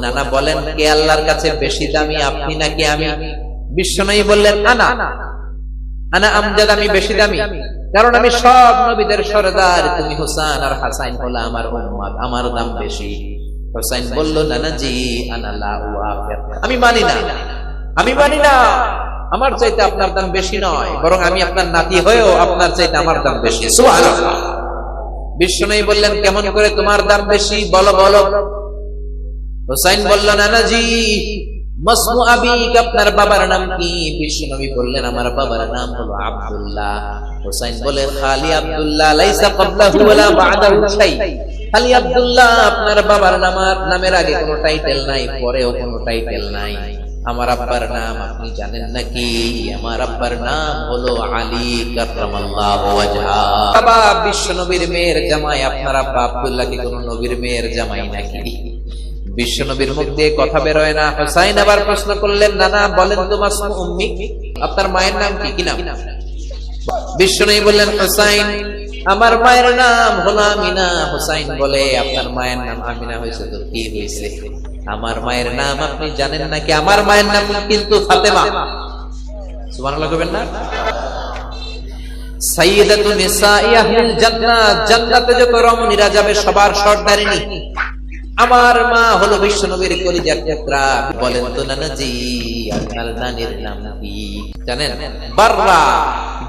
নানা বলেন, কে আল্লাহর কাছে বেশি দামি, আপনি নাকি আমি? বিশ্বনবী বললেন, আনা। আনা আমজাদ আমি বেশি দামি। কারণ আমি সব নবীদের সরদার। তুমি হোসেন আর হাসাইন হলো আমার উম্মত, আমার দাম বেশি। হোসেন বলল নানা জি আনা লা আমি মানি না। আমি মানি না। আমার চাইতে আপনার দাম বেশি নয়। বরং আমি আপনার নাতি হয়েও আপনার চাইতে আমার দাম বেশি। সুবহানাল্লাহ। বিশ্বনবী বললেন, কেমন করে তোমার দাম বেশি? বলো বলো। হোসাইন বলল, নানাজি মাসমু আবিক, আপনার বাবার নাম কি? বিশ্বনবী বললেন, আমার বাবার নাম হলো আব্দুল্লাহ। হোসাইন বলে, খালি আব্দুল্লাহ, লাইসা ক্বাবলাহু ওয়ালা বা'দাহু শাই। খালি আব্দুল্লাহ, আপনার বাবার নাম নামের আগে কোনো টাইটেল নাই, পরেও কোনো টাইটেল নাই। আমার আব্বার নাম আপনি জানেন নাকি? আমার আব্বার নাম হলো আলী কাররামাল্লাহু ওয়াজহা। বাবা, বিশ্ব নবীর মেয়ের জামাই, আপনার আব্বা আব্দুল্লাহ কি কোন নবীর মেয়ের জামাই নাকি? বিশ্ব নবীর মুখ দিয়ে কথা বেরোয় না। হোসাইন আবার প্রশ্ন করলেন, নানা, বলেন তো মাসমু উম্মি, আপনার মায়ের নাম কি? কি নাম? বিশ্ব নবী বললেন, হোসাইন, আমার মায়ের নাম হলো আমিনা। হোসাইন বলে, আপনার মায়ের নাম আমিনা হয়েছে তো কি হয়েছে? আমার মায়ের নাম আপনি জানেন নাকি? আমার মায়ের নাম কিন্তু ফাতেমা। সুবহানাল্লাহ কইবেন না? সাইয়্যিদাতু নিসাই আহলিল জান্নাত জান্নাতে যত রমণীরা যাবে, সবার সর্দারিনী। আমার মা হলো বিশ্ব নবীর কলিজার টুকরা বলেন তো নানাজি আপনার নানির নাম কি? জানেন? বাররা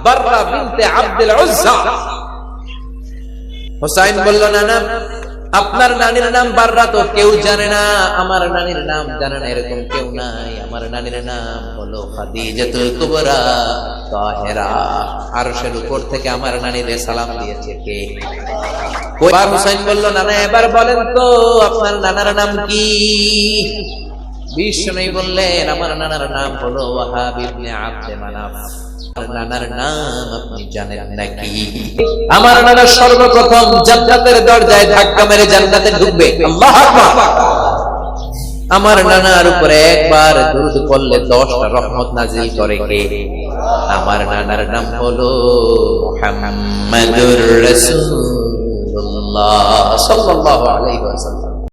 বাররা বিনতে আব্দুল উজ্জা। হোসাইন বলল, নানা আপনার নানির নাম বাররা তো কেউ জানে না, আমার নানির নাম জানে না, এরকম কেউ নাই। আমার নানির নাম হলো আরশের উপর থেকে আমার নানিরে সালাম দিয়েছে কে? হুসাইন বলল, নানা, এবার বলেন তো, আপনার নানার নাম কি? বিষ্ণু বললেন, আমার নানার নাম হলো আব্দে মানাফ। নানার নাম আপনি জানেন নাকি? আমার নানা সর্বপ্রথম জান্নাতের দরজায় ধাক্কা মেরে জান্নাতে ঢুকবে। আল্লাহু আমার নানার উপরে একবার দুরুদ পড়লে দশটা রহমত নাজিল করে কে? আমার নানার নাম হলো মুহাম্মাদুর রাসূলুল্লাহ সাল্লাল্লাহু আলাইহি ওয়াসাল্লাম।